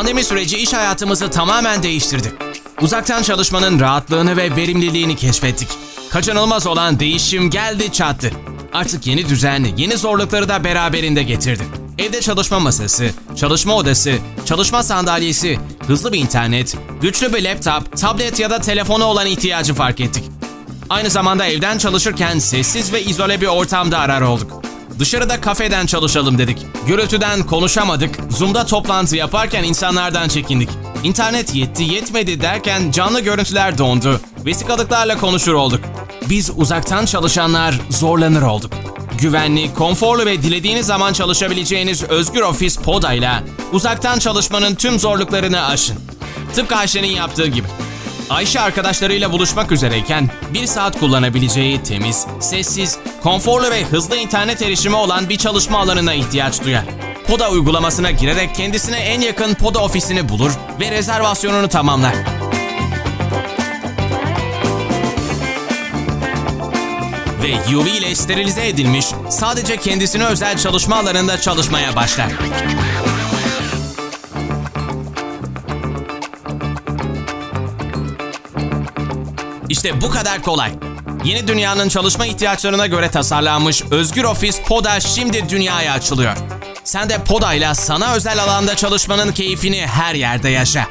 Pandemi süreci iş hayatımızı tamamen değiştirdi. Uzaktan çalışmanın rahatlığını ve verimliliğini keşfettik. Kaçınılmaz olan değişim geldi çattı. Artık yeni düzen, yeni zorlukları da beraberinde getirdi. Evde çalışma masası, çalışma odası, çalışma sandalyesi, hızlı bir internet, güçlü bir laptop, tablet ya da telefona olan ihtiyacı fark ettik. Aynı zamanda evden çalışırken sessiz ve izole bir ortamda arar olduk. Dışarıda kafeden çalışalım dedik. Gürültüden konuşamadık, Zoom'da toplantı yaparken insanlardan çekindik. İnternet yetti yetmedi derken canlı görüntüler dondu. Vesikalıklarla konuşur olduk. Biz uzaktan çalışanlar zorlanır olduk. Güvenli, konforlu ve dilediğiniz zaman çalışabileceğiniz Özgür Ofis Poda ile uzaktan çalışmanın tüm zorluklarını aşın. Tıpkı Ayşe'nin yaptığı gibi. Ayşe arkadaşlarıyla buluşmak üzereyken bir saat kullanabileceği temiz, sessiz, konforlu ve hızlı internet erişimi olan bir çalışma alanına ihtiyaç duyar. Poda uygulamasına girerek kendisine en yakın Poda ofisini bulur ve rezervasyonunu tamamlar. Ve UV ile sterilize edilmiş, sadece kendisine özel çalışma alanında çalışmaya başlar. İşte bu kadar kolay. Yeni dünyanın çalışma ihtiyaçlarına göre tasarlanmış Özgür Ofis Poda şimdi dünyaya açılıyor. Sen de Poda ile sana özel alanda çalışmanın keyfini her yerde yaşa.